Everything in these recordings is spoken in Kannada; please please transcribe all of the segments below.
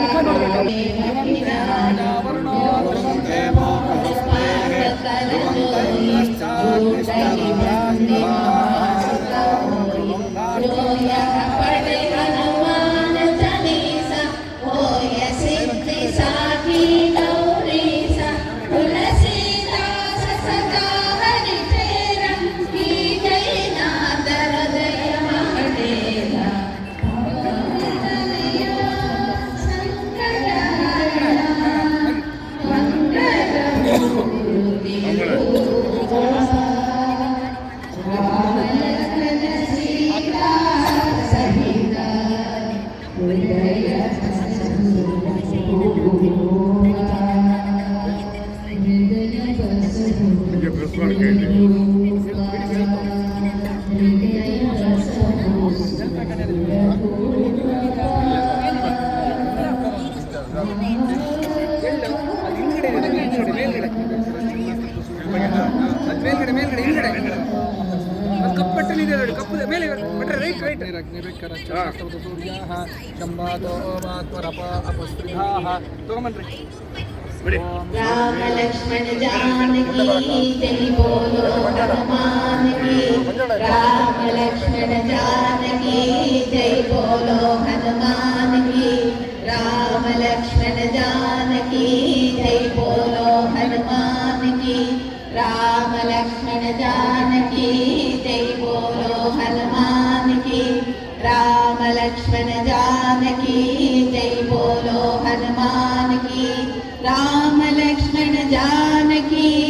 ಮುಖ ನೋಡ್ಬೇಕು? ಕಂಬಾತೋ ಮಾತ್ವರಪ ಅಪಸ್ಪೃಹಾಹ ತಗೊಂಬನ್ರಿ राम लक्ष्मण जानकी तेरी बोलो हनुमान की राम लक्ष्मण जानकी जय बोलो हनुमान की राम लक्ष्मण जानकी जय बोलो हनुमान की राम लक्ष्मण जानकी जय बोलो हनुमान की राम लक्ष्मण जानकी जानकी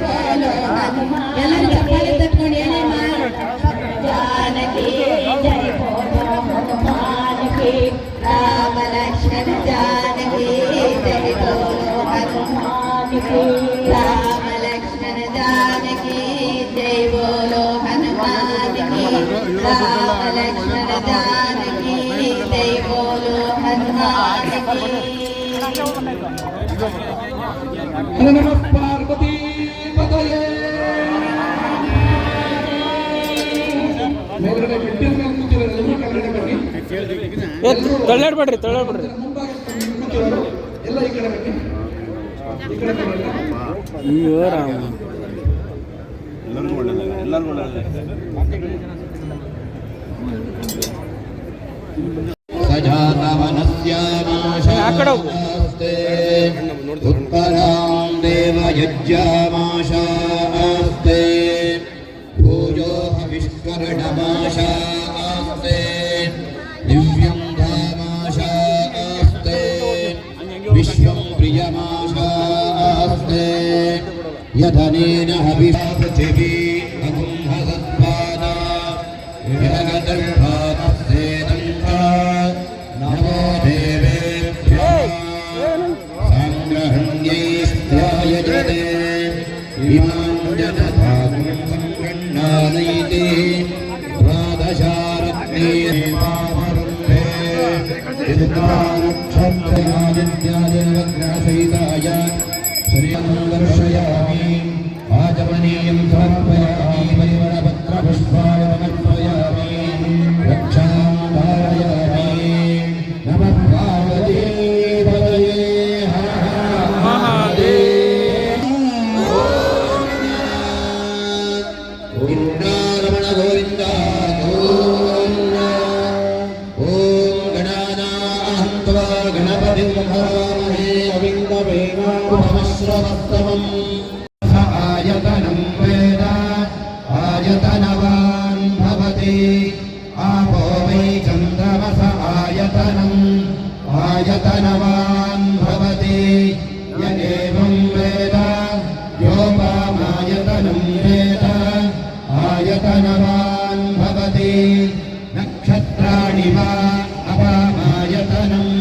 జగలో ఎలా చెప్పాలి తట్టుకోండి ఏనేమా జానకి జరిపోతానికి రామలక్ష్మణ జానకి జరిపోతానికి రామలక్ష్మణ జానకి రామలక్ష్మణ జానకి జై బోలో హనుమానికి ತಳ್ಳಾಡ್ಬೇಡ್ರಿ ತಳ್ಳಾಡ್ಬೇಡ್ರಿ. ಅಯ್ಯೋ ರಾಮ. ಎಲ್ಲರಿಗೂ ಉತ್ತರಾಂ ದೇವ यदनेन हविषा पृथिवी अगुंहसत्पादा यगदर्भातस्येदङ्गा नमो देवेभ्यः सङ्ग्रहण्यैस्त्रायजते इमां जनतां सङ्गण्णानैते द्वादशारत्नेपावरुन्धे चित्रानक्षत्रयादित्यादिनवग्रहसहिताय श्रियं दर्शयामि आचमनीयं समर्पयामि वैवरपत्रपुष्पाय समर्पयामि आयतनम् आयतनवान् भवति य एवं वेद योपामायतनं वेद आयतनवान् भवति नक्षत्राणि वा अपामायतनम्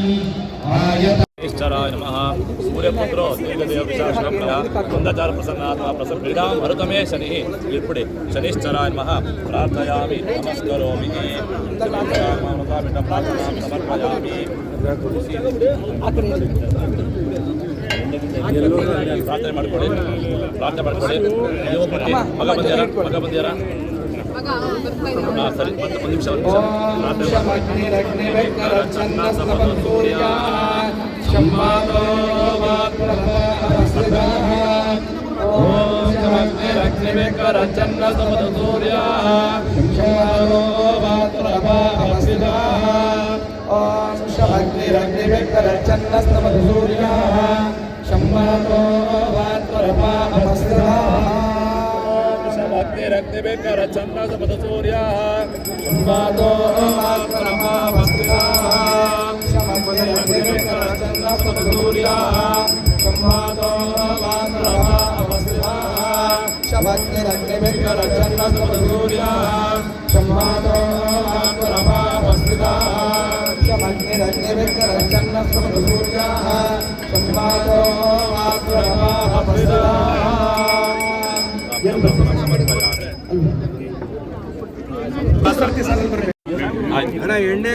आयत शनिश्चराय नमः सूर्यपुत्रो दीर्घदेव विशाखप्रिया कुन्दचार प्रसन्नात्मा प्रसन्न क्रीडां हरुतमे शनिः इप्पुडि शनिश्चराय नमः प्रार्थयामि ಎಲ್ಲರೂ ಪ್ರಾರ್ಥನೆ ಮಾಡಿಕೊಡಿ ಪ್ರಾರ್ಥನೆ ಮಾಡಿಕೊಡಿ ಮಗ ಬಂದ್ಯಾರ ಮಗ ಬಂದ್ಯಾರ ಸರಿ ಒಂದು ಒಂದು ನಿಮಿಷ ಒಂದು ನಿಮಿಷ ಚನ್ನ ಸಮದ ಸೂರ್ಯ विद्वाः ॐ शमग्निरग्निवेत्तरच्छन्नस्तमतु सूर्याः शम्भरतो वात्वरपामस्त्रधाः शमग्निरग्निवेत्तरच्छन्नस्तमतु सूर्याः शम्भरतो वात्वरपामस्त्रधाः शमग्निरग्निवेत्तरच्छन्नस्तमतु सूर्याः शम्भरतो वात्वरपामस्त्रधाः शमग्निरग्निवेत्तरच्छन्नस्तमतु सूर्याः शम्भरतो ಹೋಗೋಣ ಇಲ್ಲ, ಹಾಕ್ಕೊಡ್ತೀನಿ ಹಾಕ್ಕೊಡ್ತೀನಿ ಹಾಕ್ಕೊಡ್ತೀನಿ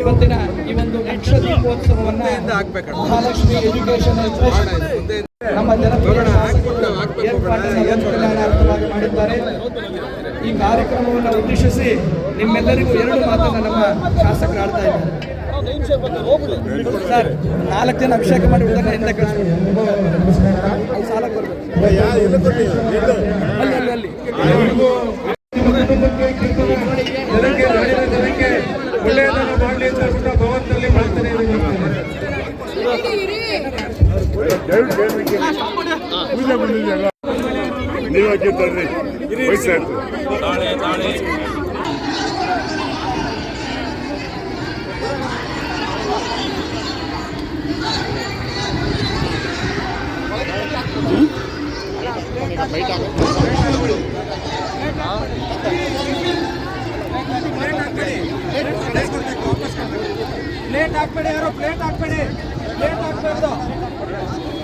ಇವತ್ತಿನ ಈ ಒಂದು ದೀಪೋತ್ಸವವನ್ನ. ಮಹಾಲಕ್ಷ್ಮಿ ಎಜುಕೇಶನ್ ನಮ್ಮ ಜನಪ್ರಿಯ ಕಲ್ಯಾಣಾರ್ಥವಾಗಿ ಮಾಡಿದ್ದಾರೆ. ಈ ಕಾರ್ಯಕ್ರಮವನ್ನು ಉದ್ದೇಶಿಸಿ ನಿಮ್ಮೆಲ್ಲರಿಗೂ ಎರಡು ಮಾತನ್ನು ನಮ್ಮ ಶಾಸಕರು ಆಡ್ತಾ ಇದ್ದಾರೆ. ಸರ್ ನಾಲ್ಕು ಜನ ಅಭಿಷೇಕ ಮಾಡಿ ಹಿಂದೆ ಕಳಿಸ್ಬಿಡಿ. ಅಲ್ಲಿ ಸಾಲಕ್ಕೆ ಬರ್ಬೇಕು ಅಲ್ಲಿ ಅಲ್ಲಿ ಅಲ್ಲಿ ಕುಟುಂಬಕ್ಕೆ ಕೀರ್ತನೆ ಮಾಡಿ ಜನಕ್ಕೆ ನಾಡಿನ ಜನಕ್ಕೆ ಒಳ್ಳೆಯದನ್ನು ಮಾಡಲಿ ಅಂತ ಹೇಳ್ಬಿಟ್ಟು ಭಗವಂತನಲ್ಲಿ ಪ್ರಾರ್ಥನೆ ನೀವಾಗೆ ತರ್ರಿ ವಯಸ್ಸಾಯ್ತು ತಾಳೆ ತಾಳೆ ಪ್ಲೇಟ್ ಹಾಕ್ಬೇಡಿ ಯಾರು ಪ್ಲೇಟ್ ಹಾಕ್ಬೇಡಿ ಪ್ಲೇಟ್ ಹಾಕ್ಬಾರ್ದು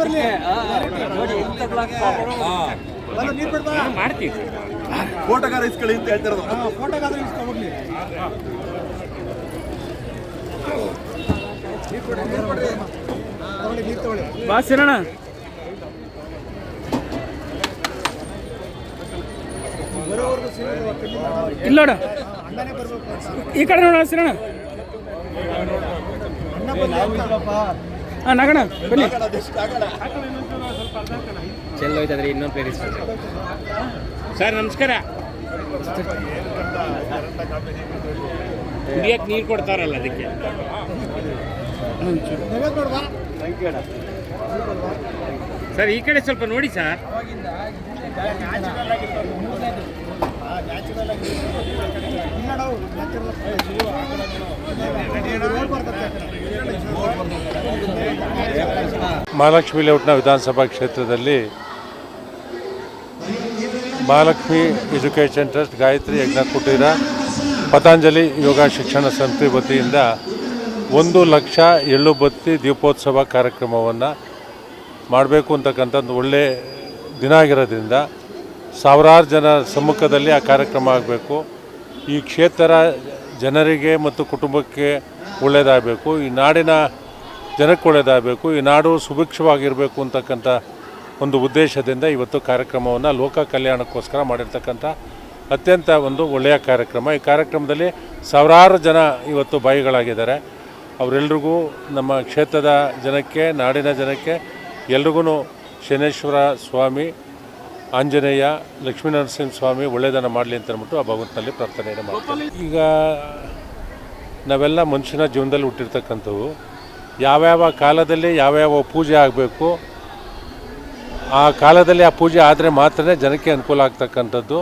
ಬರಲಿ. ನೀರು ಬಿಡ್ಬಾ ಫೋಟೋಗಾರ ಇಸ್ಕೊಳ್ಳಿ ಅಂತ ಹೇಳ್ತಿರೋದು. ಫೋಟೋಗಾರ ಇಸ್ಕೊ ಬರೋವರೆಗೂ ಸಿಗೋದು ಇಲ್ಲ ನೋಡು. ಅಣ್ಣನೇ ಬರ್ಬೇಕು. ಈ ಕಡೆ ನೋಡ ಸಿರಣ ಅಣ್ಣ ಬಂದು ಹಾಂ ನಗಣ ಬನ್ನಿ. ಸರ್ ನಮಸ್ಕಾರ. ಕುಡಿಯಕ್ಕೆ ನೀರು ಕೊಡ್ತಾರಲ್ಲ ಅದಕ್ಕೆ. ಸರ್ ಈ ಕಡೆ ಸ್ವಲ್ಪ ನೋಡಿ ಸರ್. ಇಲ್ಲ ನಾವು ರೋಡ್ ಬರ್ತದೆ ಮಹಾಲಕ್ಷ್ಮಿ ಲೇಔಟ್ನ ವಿಧಾನಸಭಾ ಕ್ಷೇತ್ರದಲ್ಲಿ ಮಹಾಲಕ್ಷ್ಮಿ ಎಜುಕೇಷನ್ ಟ್ರಸ್ಟ್, ಗಾಯತ್ರಿ ಯಜ್ಞ ಕುಟೀರ, ಪತಂಜಲಿ ಯೋಗ ಶಿಕ್ಷಣ ಸಂಸ್ಥೆ ವತಿಯಿಂದ ಒಂದು ಲಕ್ಷ ಎಳ್ಳು ಬತ್ತಿ ದೀಪೋತ್ಸವ ಕಾರ್ಯಕ್ರಮವನ್ನು ಮಾಡಬೇಕು ಅಂತಕ್ಕಂಥದ್ದು ಒಳ್ಳೆ ದಿನ ಆಗಿರೋದ್ರಿಂದ ಸಾವಿರಾರು ಜನ ಸಮ್ಮುಖದಲ್ಲಿ ಆ ಕಾರ್ಯಕ್ರಮ ಆಗಬೇಕು. ಈ ಕ್ಷೇತ್ರ ಜನರಿಗೆ ಮತ್ತು ಕುಟುಂಬಕ್ಕೆ ಒಳ್ಳೆಯದಾಗಬೇಕು ಈ ನಾಡಿನ ಜನಕ್ಕೆ ಒಳ್ಳೆಯದಾಗಬೇಕು ಈ ನಾಡು ಸುಭಿಕ್ಷವಾಗಿರಬೇಕು ಅಂತಕ್ಕಂಥ ಒಂದು ಉದ್ದೇಶದಿಂದ ಇವತ್ತು ಕಾರ್ಯಕ್ರಮವನ್ನು ಲೋಕ ಕಲ್ಯಾಣಕ್ಕೋಸ್ಕರ ಮಾಡಿರ್ತಕ್ಕಂಥ ಅತ್ಯಂತ ಒಂದು ಒಳ್ಳೆಯ ಕಾರ್ಯಕ್ರಮ. ಈ ಕಾರ್ಯಕ್ರಮದಲ್ಲಿ ಸಾವಿರಾರು ಜನ ಇವತ್ತು ಬಾಯಿಗಳಾಗಿದ್ದಾರೆ. ಅವರೆಲ್ರಿಗೂ ನಮ್ಮ ಕ್ಷೇತ್ರದ ಜನಕ್ಕೆ, ನಾಡಿನ ಜನಕ್ಕೆ ಎಲ್ರಿಗೂ ಶನೇಶ್ವರ ಸ್ವಾಮಿ, ಆಂಜನೇಯ ಲಕ್ಷ್ಮೀನರಸಿಂಹ ಸ್ವಾಮಿ ಒಳ್ಳೆಯದನ್ನು ಮಾಡಲಿ ಅಂತ ಅಂದ್ಬಿಟ್ಟು ಆ ಭಗವಂತನಲ್ಲಿ ಪ್ರಾರ್ಥನೆಯನ್ನು ಮಾಡ್ತೀವಿ. ಈಗ ನಾವೆಲ್ಲ ಮನುಷ್ಯನ ಜೀವನದಲ್ಲಿ ಹುಟ್ಟಿರ್ತಕ್ಕಂಥವು. ಯಾವ್ಯಾವ ಕಾಲದಲ್ಲಿ ಯಾವ್ಯಾವ ಪೂಜೆ ಆಗಬೇಕು, ಆ ಕಾಲದಲ್ಲಿ ಆ ಪೂಜೆ ಆದರೆ ಮಾತ್ರ ಜನಕ್ಕೆ ಅನುಕೂಲ ಆಗ್ತಕ್ಕಂಥದ್ದು,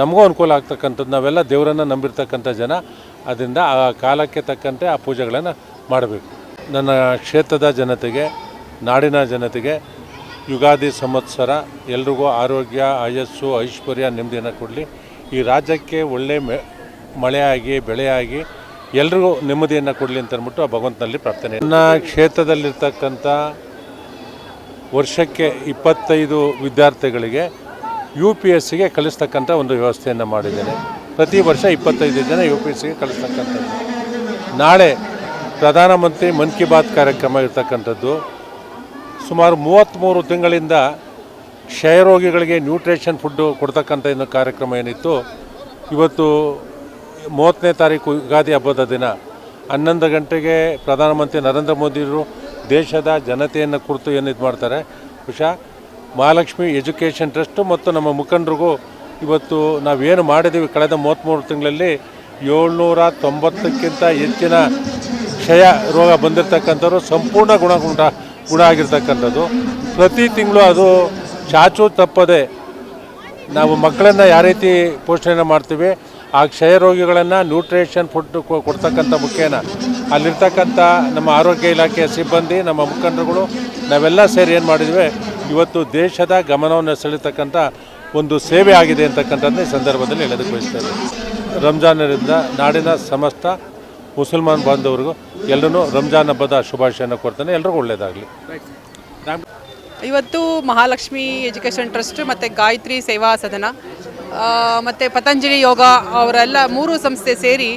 ನಮಗೂ ಅನುಕೂಲ ಆಗ್ತಕ್ಕಂಥದ್ದು, ನಾವೆಲ್ಲ ದೇವರನ್ನು ನಂಬಿರ್ತಕ್ಕಂಥ ಜನ, ಅದರಿಂದ ಆ ಕಾಲಕ್ಕೆ ತಕ್ಕಂತೆ ಆ ಪೂಜೆಗಳನ್ನು ಮಾಡಬೇಕು. ನನ್ನ ಕ್ಷೇತ್ರದ ಜನತೆಗೆ, ನಾಡಿನ ಜನತೆಗೆ ಯುಗಾದಿ ಸಂವತ್ಸರ, ಎಲ್ರಿಗೂ ಆರೋಗ್ಯ, ಆಯಸ್ಸು, ಐಶ್ವರ್ಯ, ನೆಮ್ಮದಿಯನ್ನು ಕೊಡಲಿ. ಈ ರಾಜ್ಯಕ್ಕೆ ಒಳ್ಳೆ ಮೆ, ಮಳೆಯಾಗಿ, ಬೆಳೆಯಾಗಿ ಎಲ್ರಿಗೂ ನೆಮ್ಮದಿಯನ್ನು ಕೊಡಲಿ ಅಂತ ಅಂದ್ಬಿಟ್ಟು ಆ ಭಗವಂತನಲ್ಲಿ ಪ್ರಾರ್ಥನೆ. ನನ್ನ ಕ್ಷೇತ್ರದಲ್ಲಿರ್ತಕ್ಕಂಥ ವರ್ಷಕ್ಕೆ ಇಪ್ಪತ್ತೈದು ವಿದ್ಯಾರ್ಥಿಗಳಿಗೆ ಯು ಪಿ ಎಸ್ ಸಿಗೆ ಕಲಿಸ್ತಕ್ಕಂಥ ಒಂದು ವ್ಯವಸ್ಥೆಯನ್ನು ಮಾಡಿದ್ದೇನೆ. ಪ್ರತಿ ವರ್ಷ ಇಪ್ಪತ್ತೈದು ಜನ ಯು ಪಿ ಎಸ್ ಸಿಗೆ ಕಲಿಸ್ತಕ್ಕಂಥದ್ದು ನಾಳೆ ಪ್ರಧಾನಮಂತ್ರಿ ಮನ್ ಕಿ ಬಾತ್ ಕಾರ್ಯಕ್ರಮ ಇರ್ತಕ್ಕಂಥದ್ದು. ಸುಮಾರು ಮೂವತ್ತ್ಮೂರು ತಿಂಗಳಿಂದ ಕ್ಷಯರೋಗಿಗಳಿಗೆ ನ್ಯೂಟ್ರಿಷನ್ ಫುಡ್ಡು ಕೊಡ್ತಕ್ಕಂಥ ಇನ್ನೊಂದು ಕಾರ್ಯಕ್ರಮ ಏನಿತ್ತು, ಇವತ್ತು ಮೂವತ್ತನೇ ತಾರೀಕು ಯುಗಾದಿ ಹಬ್ಬದ ದಿನ. ಹನ್ನೊಂದು ಗಂಟೆಗೆ ಪ್ರಧಾನಮಂತ್ರಿ ನರೇಂದ್ರ ಮೋದಿಯವರು ದೇಶದ ಜನತೆಯನ್ನು ಕುರಿತು ಏನು ಇದು ಮಾಡ್ತಾರೆ? ಬಹುಶಃ ಮಹಾಲಕ್ಷ್ಮಿ ಎಜುಕೇಷನ್ ಟ್ರಸ್ಟು ಮತ್ತು ನಮ್ಮ ಮುಖಂಡರಿಗೂ ಇವತ್ತು ನಾವೇನು ಮಾಡಿದ್ದೀವಿ ಕಳೆದ ಮೂವತ್ತ್ಮೂರು ತಿಂಗಳಲ್ಲಿ ಏಳ್ನೂರ ತೊಂಬತ್ತಕ್ಕಿಂತ ಹೆಚ್ಚಿನ ಕ್ಷಯ ರೋಗ ಬಂದಿರತಕ್ಕಂಥವ್ರು ಸಂಪೂರ್ಣ ಗುಣಗುಂಡ, ಗುಣ ಆಗಿರ್ತಕ್ಕಂಥದ್ದು. ಪ್ರತಿ ತಿಂಗಳು ಅದು ಚಾಚು ತಪ್ಪದೆ ನಾವು ಮಕ್ಕಳನ್ನು ಯಾವ ರೀತಿ ಪೋಷಣೆ ಮಾಡ್ತೀವಿ? ಆ ಕ್ಷಯ ರೋಗಿಗಳನ್ನು ನ್ಯೂಟ್ರಿಷನ್ ಫುಡ್ ಕೊಡ್ತಕ್ಕಂಥ ಮುಖ್ಯನ ಅಲ್ಲಿರ್ತಕ್ಕಂಥ ನಮ್ಮ ಆರೋಗ್ಯ ಇಲಾಖೆಯ ಸಿಬ್ಬಂದಿ, ನಮ್ಮ ಮುಖಂಡರುಗಳು, ನಾವೆಲ್ಲ ಸೇರಿ ಏನು ಮಾಡಿದ್ವಿ? ಇವತ್ತು ದೇಶದ ಗಮನವನ್ನು ಸೆಳೀತಕ್ಕಂಥ ಒಂದು ಸೇವೆ ಆಗಿದೆ ಅಂತಕ್ಕಂಥದ್ದನ್ನ ಈ ಸಂದರ್ಭದಲ್ಲಿ ಹೇಳೋದಕ್ಕೆ ಬಯಸ್ತೇನೆ ರಂಜಾನರಿಂದ ನಾಡಿನ ಸಮಸ್ತ ಮುಸಲ್ಮಾನ್ ಬಾಂಧವರಿಗೂ ಎಲ್ಲರೂ ರಂಜಾನ್ ಹಬ್ಬದ ಶುಭಾಶಯನ ಕೊಡ್ತಾನೆ. ಎಲ್ರಿಗೂ ಒಳ್ಳೆಯದಾಗಲಿ ಇವತ್ತು ಮಹಾಲಕ್ಷ್ಮಿ ಎಜುಕೇಷನ್ ಟ್ರಸ್ಟ್ ಮತ್ತು ಗಾಯತ್ರಿ ಸೇವಾ ಸದನ ಮತ್ತು ಪತಂಜಲಿ ಯೋಗ ಅವರೆಲ್ಲ ಮೂರು ಸಂಸ್ಥೆ ಸೇರಿ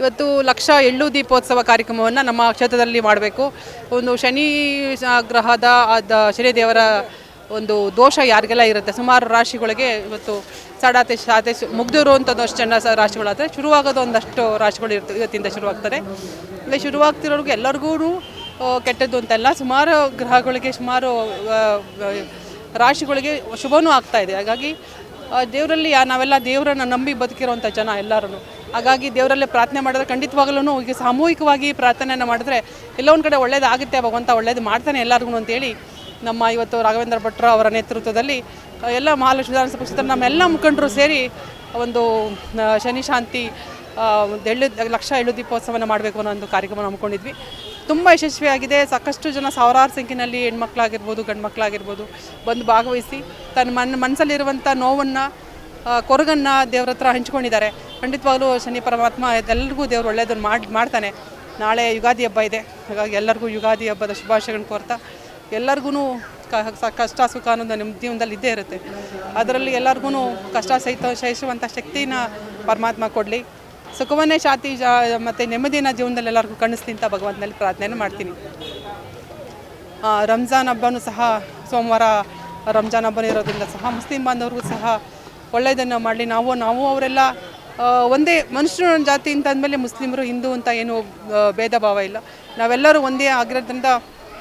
ಇವತ್ತು ಲಕ್ಷ ಎಳ್ಳು ದೀಪೋತ್ಸವ ಕಾರ್ಯಕ್ರಮವನ್ನು ನಮ್ಮ ಕ್ಷೇತ್ರದಲ್ಲಿ ಮಾಡಬೇಕು. ಒಂದು ಶನಿ ಗ್ರಹದ ಆದ ಶನಿದೇವರ ಒಂದು ದೋಷ ಯಾರಿಗೆಲ್ಲ ಇರುತ್ತೆ? ಸುಮಾರು ರಾಶಿಗಳಿಗೆ ಇವತ್ತು ಸಡಾತೆ ಶಾತೆ ಮುಗ್ದಿರೋ ಅಂಥದ್ದು ಅಷ್ಟು ಜನ ರಾಶಿಗಳಾದರೆ ಶುರುವಾಗೋದು ಒಂದಷ್ಟು ರಾಶಿಗಳು ಇರ್ತದೆ ಇವತ್ತಿಂದ ಶುರುವಾಗ್ತದೆ. ಇಲ್ಲಿ ಶುರುವಾಗ್ತಿರೋರ್ಗು ಎಲ್ಲರಿಗೂ ಕೆಟ್ಟದ್ದು ಅಂತಲ್ಲ ಸುಮಾರು ಗ್ರಹಗಳಿಗೆ, ಸುಮಾರು ರಾಶಿಗಳಿಗೆ ಶುಭವೂ ಆಗ್ತಾ ಇದೆ. ಹಾಗಾಗಿ ದೇವರಲ್ಲಿ ನಾವೆಲ್ಲ ದೇವರನ್ನು ನಂಬಿ ಬದುಕಿರೋಂಥ ಜನ ಎಲ್ಲರೂ ಹಾಗಾಗಿ ದೇವರಲ್ಲೇ ಪ್ರಾರ್ಥನೆ ಮಾಡಿದ್ರೆ ಖಂಡಿತವಾಗಲೂ ಈಗ ಸಾಮೂಹಿಕವಾಗಿ ಪ್ರಾರ್ಥನೆಯನ್ನು ಮಾಡಿದ್ರೆ ಎಲ್ಲೊಂದು ಒಂದು ಕಡೆ ಒಳ್ಳೇದಾಗುತ್ತೆ ಭಗವಂತ ಒಳ್ಳೇದು ಮಾಡ್ತಾನೆ ಎಲ್ಲರಿಗೂ ಅಂತೇಳಿ ನಮ್ಮ ಇವತ್ತು ರಾಘವೇಂದ್ರ ಭಟ್ರು ಅವರ ನೇತೃತ್ವದಲ್ಲಿ ಎಲ್ಲ ಮಹಾಲಕ್ಷ್ಮಿ ವಿಧಾನಸಭಾ ಪಕ್ಷದ ನಮ್ಮೆಲ್ಲ ಮುಖಂಡರು ಸೇರಿ ಒಂದು ಶನಿ ಶಾಂತಿ ಎಳ್ಳು, ಲಕ್ಷ ಎಳ್ಳು ದೀಪೋತ್ಸವನ ಮಾಡಬೇಕು ಅನ್ನೋ ಒಂದು ಕಾರ್ಯಕ್ರಮ ಹಮ್ಮಿಕೊಂಡಿದ್ವಿ ತುಂಬ ಯಶಸ್ವಿಯಾಗಿದೆ. ಸಾಕಷ್ಟು ಜನ ಸಾವಿರಾರು ಸಂಖ್ಯೆಯಲ್ಲಿ ಹೆಣ್ಮಕ್ಳಾಗಿರ್ಬೋದು ಗಂಡು ಮಕ್ಕಳಾಗಿರ್ಬೋದು ಬಂದು ಭಾಗವಹಿಸಿ ತನ್ನ ಮನ್, ಮನಸ್ಸಲ್ಲಿರುವಂಥ ನೋವನ್ನು ಕೊರಗನ್ನು ದೇವ್ರ ಹತ್ರ ಹಂಚ್ಕೊಂಡಿದ್ದಾರೆ. ಖಂಡಿತವಾಗ್ಲೂ ಶನಿ ಪರಮಾತ್ಮ ಎಲ್ಲರಿಗೂ ದೇವ್ರು ಒಳ್ಳೆಯದನ್ನು ಮಾಡಿ, ಮಾಡ್ತಾನೆ. ನಾಳೆ ಯುಗಾದಿ ಹಬ್ಬ ಇದೆ. ಹಾಗಾಗಿ ಎಲ್ಲರಿಗೂ ಯುಗಾದಿ ಹಬ್ಬದ ಶುಭಾಶಯಗಳನ್ನು ಕೋರ್ತಾ ಎಲ್ಲರಿಗೂ ಕಷ್ಟ, ಸುಖ ಅನ್ನೋದು ನಿಮ್ಮ ಜೀವನದಲ್ಲಿ ಇದ್ದೇ ಇರುತ್ತೆ. ಅದರಲ್ಲಿ ಎಲ್ಲರಿಗೂ ಕಷ್ಟ ಸಹಿತ, ಸಹಿಸುವಂಥ ಶಕ್ತಿನ ಪರಮಾತ್ಮ ಕೊಡಲಿ. ಸುಖವನ್ನೇ ಶಾಂತಿ ಮತ್ತು ನೆಮ್ಮದಿನ ಜೀವನದಲ್ಲಿ ಎಲ್ಲರಿಗೂ ಕಣಿಸ್ಲಿ ಅಂತ ಭಗವಂತನಲ್ಲಿ ಪ್ರಾರ್ಥನೆಯನ್ನು ಮಾಡ್ತೀನಿ. ರಂಜಾನ್ ಹಬ್ಬನೂ ಸಹ ಸೋಮವಾರ ರಂಜಾನ್ ಹಬ್ಬನೂ ಇರೋದ್ರಿಂದ ಸಹ ಮುಸ್ಲಿಂ ಬಾಂಧವ್ರಿಗೂ ಸಹ ಒಳ್ಳೆಯದನ್ನು ಮಾಡಲಿ. ನಾವು ನಾವು ಅವರೆಲ್ಲ ಒಂದೇ ಮನುಷ್ಯರು ಜಾತಿ ಅಂತ ಅಂದಮೇಲೆ ಮುಸ್ಲಿಮರು ಹಿಂದೂ ಅಂತ ಏನು ಭೇದ ಭಾವ ಇಲ್ಲ. ನಾವೆಲ್ಲರೂ ಒಂದೇ ಆಗಿರೋದ್ರಿಂದ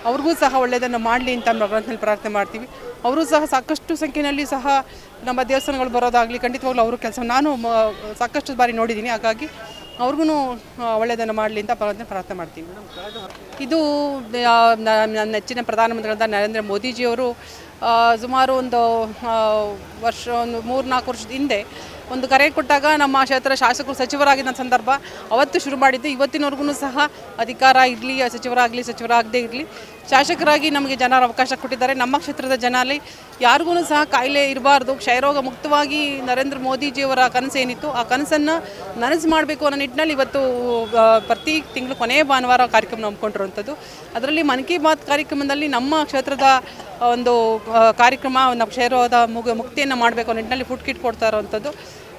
ಅವ್ರಿಗೂ ಸಹ ಒಳ್ಳೆಯದನ್ನು ಮಾಡಲಿ ಅಂತ ಭಗವಂತನಲ್ಲಿ ಪ್ರಾರ್ಥನೆ ಮಾಡ್ತೀವಿ. ಅವರು ಸಹ ಸಾಕಷ್ಟು ಸಂಖ್ಯೆಯಲ್ಲಿ ಸಹ ನಮ್ಮ ದೇವಸ್ಥಾನಗಳು ಬರೋದಾಗಲಿ ಖಂಡಿತವಾಗ್ಲೂ ಅವರು ಕೆಲಸ. ನಾನು ಸಾಕಷ್ಟು ಬಾರಿ ನೋಡಿದ್ದೀನಿ. ಹಾಗಾಗಿ ಅವ್ರಿಗೂ ಒಳ್ಳೆಯದನ್ನು ಮಾಡಲಿ ಅಂತ ಪ್ರಾರ್ಥನೆ ಮಾಡ್ತೀನಿ. ಇದು ನನ್ನ ನೆಚ್ಚಿನ ಪ್ರಧಾನಮಂತ್ರಿಗಳಾದ ನರೇಂದ್ರ ಮೋದಿಜಿಯವರು ಸುಮಾರು ಒಂದು ವರ್ಷ, ಒಂದು ಮೂರು ನಾಲ್ಕು ವರ್ಷದ ಹಿಂದೆ ಒಂದು ಕರೆ ಕೊಟ್ಟಾಗ ನಮ್ಮ ಕ್ಷೇತ್ರ ಶಾಸಕರು ಸಚಿವರಾಗಿದ್ದ ಸಂದರ್ಭ ಅವತ್ತು ಶುರು ಮಾಡಿದ್ದು. ಇವತ್ತಿನವರೆಗೂ ಸಹ ಅಧಿಕಾರ ಇರಲಿ, ಸಚಿವರಾಗಲಿ, ಸಚಿವರಾಗದೇ ಇರಲಿ. ಶಾಸಕರಾಗಿ ನಮಗೆ ಜನರ ಅವಕಾಶ ಕೊಟ್ಟಿದ್ದಾರೆ. ನಮ್ಮ ಕ್ಷೇತ್ರದ ಜನಲ್ಲಿ ಯಾರಿಗೂ ಸಹ ಕಾಯಿಲೆ ಇರಬಾರ್ದು. ಕ್ಷಯರೋಗ ಮುಕ್ತವಾಗಿ ನರೇಂದ್ರ ಮೋದಿಜಿಯವರ ಕನಸು ಏನಿತ್ತು, ಆ ಕನಸನ್ನು ನನಸು ಮಾಡಬೇಕು ಅನ್ನೋ ನಿಟ್ಟಿನಲ್ಲಿ ಇವತ್ತು ಪ್ರತಿ ತಿಂಗಳು ಕೊನೆಯ ಭಾನುವಾರ ಕಾರ್ಯಕ್ರಮ ಹಮ್ಮಿಕೊಂಡಿರುವಂಥದ್ದು. ಅದರಲ್ಲಿ ಮನ್ ಕಿ ಬಾತ್ ಕಾರ್ಯಕ್ರಮದಲ್ಲಿ ನಮ್ಮ ಕ್ಷೇತ್ರದ ಒಂದು ಕಾರ್ಯಕ್ರಮ, ನಮ್ಮ ಕ್ಷಯರೋಗದ ಮುಗ, ಮುಕ್ತಿಯನ್ನು ಮಾಡಬೇಕು ಅನ್ನೋ ನಿಟ್ಟಿನಲ್ಲಿ ಫುಡ್ ಕಿಟ್ ಕೊಡ್ತಾ ಇರೋವಂಥದ್ದು.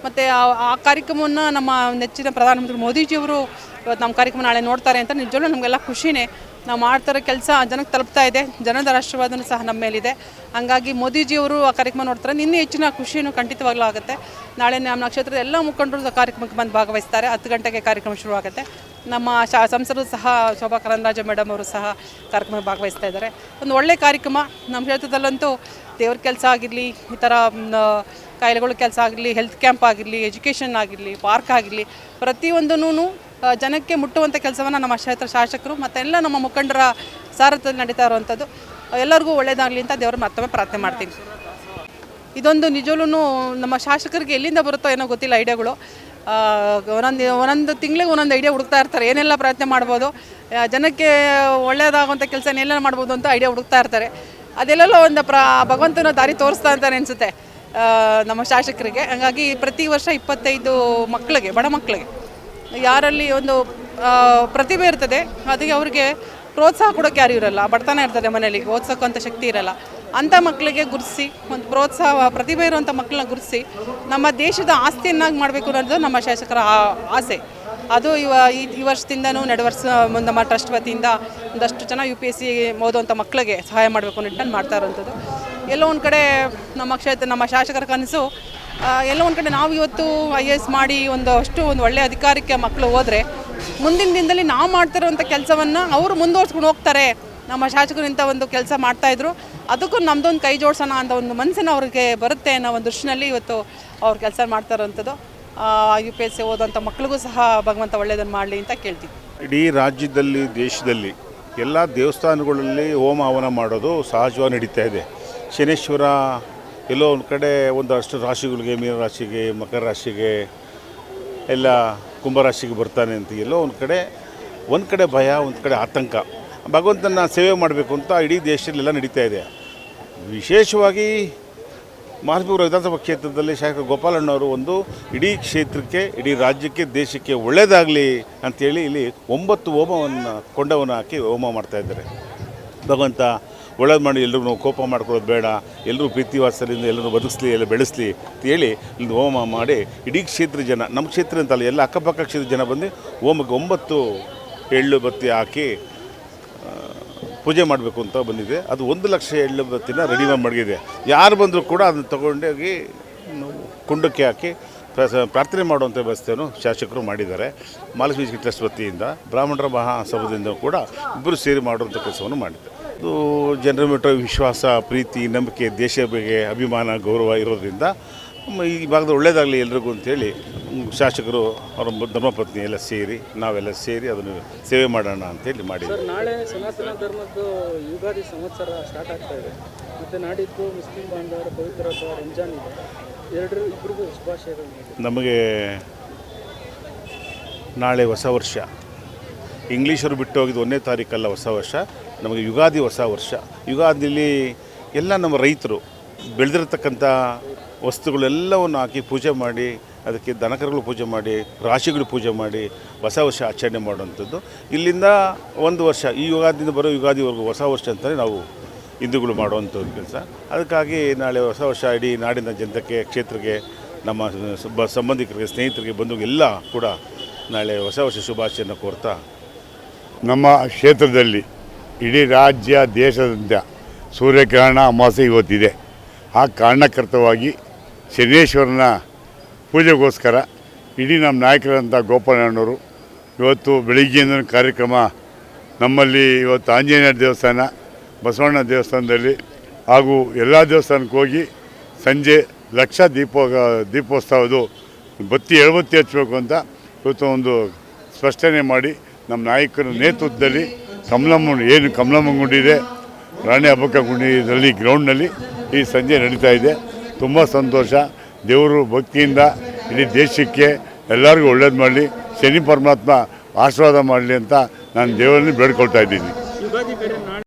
ಮತ್ತು ಆ ಕಾರ್ಯಕ್ರಮವನ್ನು ನಮ್ಮ ನೆಚ್ಚಿನ ಪ್ರಧಾನಮಂತ್ರಿ ಮೋದಿಜಿಯವರು ಇವತ್ತು ನಮ್ಮ ಕಾರ್ಯಕ್ರಮ ನಾಳೆ ನೋಡ್ತಾರೆ ಅಂತ ನಿಜವೂ ನಮಗೆಲ್ಲ ಖುಷಿನೇ. ನಾವು ಮಾಡ್ತಾರೋ ಕೆಲಸ ಜನಕ್ಕೆ ತಲುಪ್ತಾ ಇದೆ. ಜನದ ರಾಷ್ಟ್ರವಾದನೂ ಸಹ ನಮ್ಮ ಮೇಲಿದೆ. ಹಂಗಾಗಿ ಮೋದಿಜಿಯವರು ಆ ಕಾರ್ಯಕ್ರಮ ನೋಡ್ತಾರೆ. ಇನ್ನೂ ಹೆಚ್ಚಿನ ಖುಷಿನೂ ಖಂಡಿತವಾಗ್ಲೂ ಆಗುತ್ತೆ. ನಾಳೆ ನಮ್ಮ ನಕ್ಷತ್ರದ ಎಲ್ಲ ಮುಖಂಡರು ಕಾರ್ಯಕ್ರಮಕ್ಕೆ ಬಂದು ಭಾಗವಹಿಸ್ತಾರೆ. ಹತ್ತು ಗಂಟೆಗೆ ಕಾರ್ಯಕ್ರಮ ಶುರುವಾಗುತ್ತೆ. ನಮ್ಮ ಶಾ, ಸಂಸದರು ಸಹ ಶೋಭಾ ಕರಂದ್ಲಾಜೆ ಮೇಡಮ್ ಅವರು ಸಹ ಕಾರ್ಯಕ್ರಮ ಭಾಗವಹಿಸ್ತಾ ಇದ್ದಾರೆ. ಒಂದು ಒಳ್ಳೆಯ ಕಾರ್ಯಕ್ರಮ. ನಮ್ಮ ಕ್ಷೇತ್ರದಲ್ಲಂತೂ ದೇವ್ರ ಕೆಲಸ ಆಗಿರಲಿ, ಈ ಥರ ಕಾಯಿಲೆಗಳ ಕೆಲಸ ಆಗಲಿ ಹೆಲ್ತ್ ಕ್ಯಾಂಪ್ ಆಗಿರಲಿ ಎಜುಕೇಷನ್ ಆಗಿರಲಿ ಪಾರ್ಕ್ ಆಗಿರಲಿ ಪ್ರತಿಯೊಂದೂ ಜನಕ್ಕೆ ಮುಟ್ಟುವಂಥ ಕೆಲಸವನ್ನು ನಮ್ಮ ಕ್ಷೇತ್ರ ಶಾಸಕರು ಮತ್ತು ಎಲ್ಲ ನಮ್ಮ ಮುಖಂಡರ ಸಾರಥ್ಯದಲ್ಲಿ ನಡೀತಾ ಇರುವಂಥದ್ದು ಎಲ್ಲರಿಗೂ ಒಳ್ಳೆಯದಾಗಲಿ ಅಂತ ದೇವರು ಮತ್ತೊಮ್ಮೆ ಪ್ರಾರ್ಥನೆ ಮಾಡ್ತೀನಿ. ಇದೊಂದು ನಿಜವೂ ನಮ್ಮ ಶಾಸಕರಿಗೆ ಎಲ್ಲಿಂದ ಬರುತ್ತೋ ಏನೋ ಗೊತ್ತಿಲ್ಲ ಐಡಿಯಾಗಳು. ಒಂದೊಂದು ಒಂದೊಂದು ತಿಂಗಳಿಗೆ ಒಂದೊಂದು ಐಡಿಯಾ ಹುಡುಕ್ತಾ ಇರ್ತಾರೆ. ಏನೆಲ್ಲ ಪ್ರಯತ್ನ ಮಾಡ್ಬೋದು ಜನಕ್ಕೆ ಒಳ್ಳೆಯದಾಗುವಂಥ ಕೆಲಸ ಏನೆಲ್ಲ ಮಾಡ್ಬೋದು ಅಂತ ಐಡಿಯಾ ಹುಡುಕ್ತಾ ಇರ್ತಾರೆ. ಅದೆಲ್ಲೆಲ್ಲೋ ಒಂದು ಪ್ರ, ಭಗವಂತನ ದಾರಿ ತೋರಿಸ್ತಾ ಅಂತ ಅನಿಸುತ್ತೆ. ನಮ್ಮ ಶಾಸಕರಿಗೆ. ಹಾಗಾಗಿ ಪ್ರತಿ ವರ್ಷ ಇಪ್ಪತ್ತೈದು ಮಕ್ಕಳಿಗೆ, ಬಡ ಮಕ್ಕಳಿಗೆ, ಯಾರಲ್ಲಿ ಒಂದು ಪ್ರತಿಭೆ ಇರ್ತದೆ, ಅದಕ್ಕೆ ಅವ್ರಿಗೆ ಪ್ರೋತ್ಸಾಹ ಕೊಡೋಕ್ಕೆ ಯಾರು ಇರಲ್ಲ. ಬಡತನ ಇರ್ತದೆ ಮನೇಲಿ ಓದ್ಸೋಕ್ಕಂಥ ಶಕ್ತಿ ಇರಲ್ಲ. ಅಂಥ ಮಕ್ಕಳಿಗೆ ಗುರುತಿಸಿ, ಒಂದು ಪ್ರೋತ್ಸಾಹ, ಪ್ರತಿಭೆ ಇರುವಂಥ ಮಕ್ಕಳನ್ನ ಗುರುತಿಸಿ, ನಮ್ಮ ದೇಶದ ಆಸ್ತಿಯನ್ನಾಗಿ ಮಾಡಬೇಕು ಅನ್ನೋದು ನಮ್ಮ ಶಾಸಕರ ಆಸೆ. ಅದು ಇವ, ಈ ವರ್ಷದಿಂದನೂ ನಡೆವರ್ಸ ನಮ್ಮ ಟ್ರಸ್ಟ್ ವತಿಯಿಂದ ಒಂದಷ್ಟು ಜನ ಯು ಪಿ ಎಸ್ ಸಿ ಓದುವಂಥ ಮಕ್ಕಳಿಗೆ ಸಹಾಯ ಮಾಡಬೇಕು ನಿಟ್ಟಿನಲ್ಲಿ ಮಾಡ್ತಾ ಇರೋವಂಥದ್ದು. ಎಲ್ಲೋ ಒಂದು ಕಡೆ ನಮ್ಮ ಕ್ಷೇತ್ರ, ನಮ್ಮ ಶಾಸಕರ ಕನಸು. ಎಲ್ಲೋ ಒಂದು ಕಡೆ ನಾವು ಇವತ್ತು ಐ ಎ ಎಸ್ ಮಾಡಿ ಒಂದು ಅಷ್ಟು ಒಂದು ಒಳ್ಳೆಯ ಅಧಿಕಾರಕ್ಕೆ ಮಕ್ಕಳು ಹೋದರೆ, ಮುಂದಿನ ದಿನದಲ್ಲಿ ನಾವು ಮಾಡ್ತಿರೋಂಥ ಕೆಲಸವನ್ನು ಅವರು ಮುಂದುವರ್ಸ್ಕೊಂಡು ಹೋಗ್ತಾರೆ. ನಮ್ಮ ಶಾಸಕರು ಇಂಥ ಒಂದು ಕೆಲಸ ಮಾಡ್ತಾಯಿದ್ರು ಅದಕ್ಕೂ ನಮ್ಮದೊಂದು ಕೈ ಜೋಡಿಸೋಣ ಅಂತ ಒಂದು ಮನಸ್ಸಿನ ಅವ್ರಿಗೆ ಬರುತ್ತೆ ಅನ್ನೋ ಒಂದು ದೃಷ್ಟಿನಲ್ಲಿ ಇವತ್ತು ಅವ್ರು ಕೆಲಸ ಮಾಡ್ತಾ ಇರೋವಂಥದ್ದು ಯು ಪಿ ಎಸ್ ಸಿ ಓದೋಂಥ ಮಕ್ಕಳಿಗೂ ಸಹ ಭಗವಂತ ಒಳ್ಳೆಯದನ್ನು ಮಾಡಲಿ ಅಂತ ಕೇಳ್ತೀವಿ. ಇಡೀ ರಾಜ್ಯದಲ್ಲಿ, ದೇಶದಲ್ಲಿ ಎಲ್ಲ ದೇವಸ್ಥಾನಗಳಲ್ಲಿ ಹೋಮ ಹವನ ಮಾಡೋದು ಸಹಜವಾಗಿ ನಡೀತಾ ಇದೆ. ಶನೇಶ್ವರ ಎಲ್ಲೋ ಒಂದು ಕಡೆ ಒಂದಷ್ಟು ರಾಶಿಗಳಿಗೆ ಮೀನರಾಶಿಗೆ ಮಕರ ರಾಶಿಗೆ, ಎಲ್ಲ ಕುಂಭರಾಶಿಗೆ ಬರ್ತಾನೆ ಅಂತ ಎಲ್ಲೋ ಒಂದು ಕಡೆ ಒಂದು ಕಡೆ ಭಯ, ಒಂದು ಕಡೆ ಆತಂಕ. ಭಗವಂತನ ಸೇವೆ ಮಾಡಬೇಕು ಅಂತ ಇಡೀ ದೇಶದಲ್ಲೆಲ್ಲ ನಡೀತಾ ಇದೆ. ವಿಶೇಷವಾಗಿ ಮಹಾತ್ಮಪುರ ವಿಧಾನಸಭಾ ಕ್ಷೇತ್ರದಲ್ಲಿ ಶಾಸಕ ಗೋಪಾಲಣ್ಣವರು ಒಂದು ಇಡೀ ಕ್ಷೇತ್ರಕ್ಕೆ, ಇಡೀ ರಾಜ್ಯಕ್ಕೆ, ದೇಶಕ್ಕೆ ಒಳ್ಳೆಯದಾಗಲಿ ಅಂತೇಳಿ ಇಲ್ಲಿ ಒಂಬತ್ತು ಹೋಮವನ್ನು ಕೊಂಡವನ್ನು ಹಾಕಿ ಹೋಮ ಮಾಡ್ತಾಯಿದ್ದಾರೆ ಭಗವಂತ ಒಳ್ಳೇದು ಮಾಡಿ ಎಲ್ಲರೂ ಕೋಪ ಮಾಡ್ಕೊಳ್ಳೋದು ಬೇಡ ಎಲ್ಲರೂ ಪ್ರೀತಿ ವಾತ್ಸಲ್ಯದಿಂದ ಎಲ್ಲರೂ ಬದುಕಿಸ್ಲಿ ಎಲ್ಲ ಬೆಳೆಸಲಿ ಅಂತೇಳಿ ಇಲ್ಲಿ ಹೋಮ ಮಾಡಿ, ಇಡೀ ಕ್ಷೇತ್ರ ಜನ, ನಮ್ಮ ಕ್ಷೇತ್ರ ಅಂತಲ್ಲ ಎಲ್ಲ ಅಕ್ಕಪಕ್ಕ ಕ್ಷೇತ್ರ ಜನ ಬಂದು ಹೋಮಕ್ಕೆ ಒಂಬತ್ತು ಎಳ್ಳು ಬತ್ತಿ ಹಾಕಿ ಪೂಜೆ ಮಾಡಬೇಕು ಅಂತ ಬಂದಿದೆ. ಅದು ಒಂದು ಲಕ್ಷ ಎಳ್ಳು ಬತ್ತಿನ ರೆಡಿ ಮಡಗಿದೆ. ಯಾರು ಬಂದರೂ ಕೂಡ ಅದನ್ನು ತಗೊಂಡೋಗಿ ಕುಂಡಕ್ಕೆ ಹಾಕಿ ಪ್ರ- ಪ್ರಾರ್ಥನೆ ಮಾಡುವಂಥ ವ್ಯವಸ್ಥೆಯನ್ನು ಶಾಸಕರು ಮಾಡಿದ್ದಾರೆ. ಮಾಲಕ್ಷ್ಮೀ ಟ್ರಸ್ಟ್ ವತಿಯಿಂದ, ಬ್ರಾಹ್ಮಣರ ಮಹಾಸಭದಿಂದ ಕೂಡ ಇಬ್ಬರು ಸೇರಿ ಮಾಡುವಂಥ ಕೆಲಸವನ್ನು ಮಾಡಿದ್ದಾರೆ. ಇದು ಜನರ ಮಟ್ಟ ವಿಶ್ವಾಸ ಪ್ರೀತಿ ನಂಬಿಕೆ ದೇಶ ಬಗ್ಗೆ ಅಭಿಮಾನ ಗೌರವ ಇರೋದ್ರಿಂದ ಈ ಭಾಗದ ಒಳ್ಳೆಯದಾಗಲಿ ಎಲ್ರಿಗೂ ಅಂತೇಳಿ ಶಾಸಕರು ಅವರ ಧರ್ಮಪತ್ನಿ ಎಲ್ಲ ಸೇರಿ ನಾವೆಲ್ಲ ಸೇರಿ ಅದನ್ನು ಸೇವೆ ಮಾಡೋಣ ಅಂತೇಳಿ ಮಾಡಿ ನಾಳೆ ಸನಾತನ ಧರ್ಮದ್ದು ಯುಗಾದಿ ಸಂವತ್ಸರ ಸ್ಟಾರ್ಟ್ ಆಗ್ತಾ ಇದೆ. ಮತ್ತು ನಾಡಿದ್ದು ಮುಸ್ಲಿಂ ಬಾಂಧವರ ಪವಿತ್ರ ರಂಜಾನ್ ಇದೆ. ಎರಡರ ಇಬ್ಬರಿಗೂ ಶುಭಾಶಯಗಳು ನಮಗೆ ನಾಳೆ ಹೊಸ ವರ್ಷ. ಇಂಗ್ಲೀಷರು ಬಿಟ್ಟು ಹೋಗಿದ್ದು ಒಂದನೇ ತಾರೀಕಲ್ಲ ಹೊಸ ವರ್ಷ. ನಮಗೆ ಯುಗಾದಿ ಹೊಸ ವರ್ಷ. ಯುಗಾದಿಲಿ ಎಲ್ಲ ನಮ್ಮ ರೈತರು ಬೆಳೆದಿರತಕ್ಕಂಥ ವಸ್ತುಗಳೆಲ್ಲವನ್ನು ಹಾಕಿ ಪೂಜೆ ಮಾಡಿ, ಅದಕ್ಕೆ ದನಕರುಗಳು ಪೂಜೆ ಮಾಡಿ, ರಾಶಿಗಳು ಪೂಜೆ ಮಾಡಿ ಹೊಸ ವರ್ಷ ಆಚರಣೆ ಮಾಡುವಂಥದ್ದು. ಇಲ್ಲಿಂದ ಒಂದು ವರ್ಷ, ಈ ಯುಗಾದಿಯಿಂದ ಬರೋ ಯುಗಾದಿವರೆಗೂ ಹೊಸ ವರ್ಷ ಅಂತಲೇ ನಾವು ಹಿಂದೂಗಳು ಮಾಡುವಂಥದ್ದು ಕೆಲಸ. ಅದಕ್ಕಾಗಿ ನಾಳೆ ಹೊಸ ವರ್ಷ ಇಡೀ ನಾಡಿನ ಜನತೆಗೆ, ಕ್ಷೇತ್ರಕ್ಕೆ, ನಮ್ಮ ಸಬ- ಸಂಬಂಧಿಕರಿಗೆ, ಸ್ನೇಹಿತರಿಗೆ ಬಂಧು ಎಲ್ಲ ಕೂಡ ನಾಳೆ ಹೊಸ ವರ್ಷ ಶುಭಾಶಯನ ಕೋರ್ತಾ ನಮ್ಮ ಕ್ಷೇತ್ರದಲ್ಲಿ ಇಡೀ ರಾಜ್ಯ ದೇಶದಂತ ಸೂರ್ಯಗ್ರಹಣ ಅಮಾವಾಸ್ಯೆ ಇವತ್ತಿದೆ. ಆ ಕಾರಣಕರ್ತವಾಗಿ ಶನೇಶ್ವರನ ಪೂಜೆಗೋಸ್ಕರ ಇಡೀ ನಮ್ಮ ನಾಯಕರಂಥ ಗೋಪಾಲಣ್ಣವರು ಇವತ್ತು ಬೆಳಿಗ್ಗೆಯಿಂದ ಕಾರ್ಯಕ್ರಮ ನಮ್ಮಲ್ಲಿ ಇವತ್ತು ಆಂಜನೇಯ ದೇವಸ್ಥಾನ, ಬಸವಣ್ಣ ದೇವಸ್ಥಾನದಲ್ಲಿ ಹಾಗೂ ಎಲ್ಲ ದೇವಸ್ಥಾನಕ್ಕೆ ಹೋಗಿ ಸಂಜೆ ಲಕ್ಷ ದೀಪ ದೀಪೋತ್ಸವದು ಬತ್ತಿ ಎಳಬತ್ತಿ ಹಚ್ಚಬೇಕು ಅಂತ ಇವತ್ತು ಒಂದು ಸ್ಪಷ್ಟನೆ ಮಾಡಿ ನಮ್ಮ ನಾಯಕರ ನೇತೃತ್ವದಲ್ಲಿ ಕಮಲಮ್ಮ ಏನು ಕಮಲಮ್ಮ ಗುಂಡಿ ಇದೆ, ರಾಣಿ ಹಬ್ಬಕ್ಕ ಗುಂಡಿದಲ್ಲಿ ಗ್ರೌಂಡ್ನಲ್ಲಿ ಈ ಸಂಜೆ ನಡೀತಾ ಇದೆ. ತುಂಬ ಸಂತೋಷ. ದೇವರು ಭಕ್ತಿಯಿಂದ ಇಡೀ ದೇಶಕ್ಕೆ ಎಲ್ಲರಿಗೂ ಒಳ್ಳೇದು ಮಾಡಲಿ, ಶನಿ ಪರಮಾತ್ಮ ಆಶೀರ್ವಾದ ಮಾಡಲಿ ಅಂತ ನಾನು ದೇವರಲ್ಲಿ ಬೇಡ್ಕೊಳ್ತಾ ಇದ್ದೀನಿ.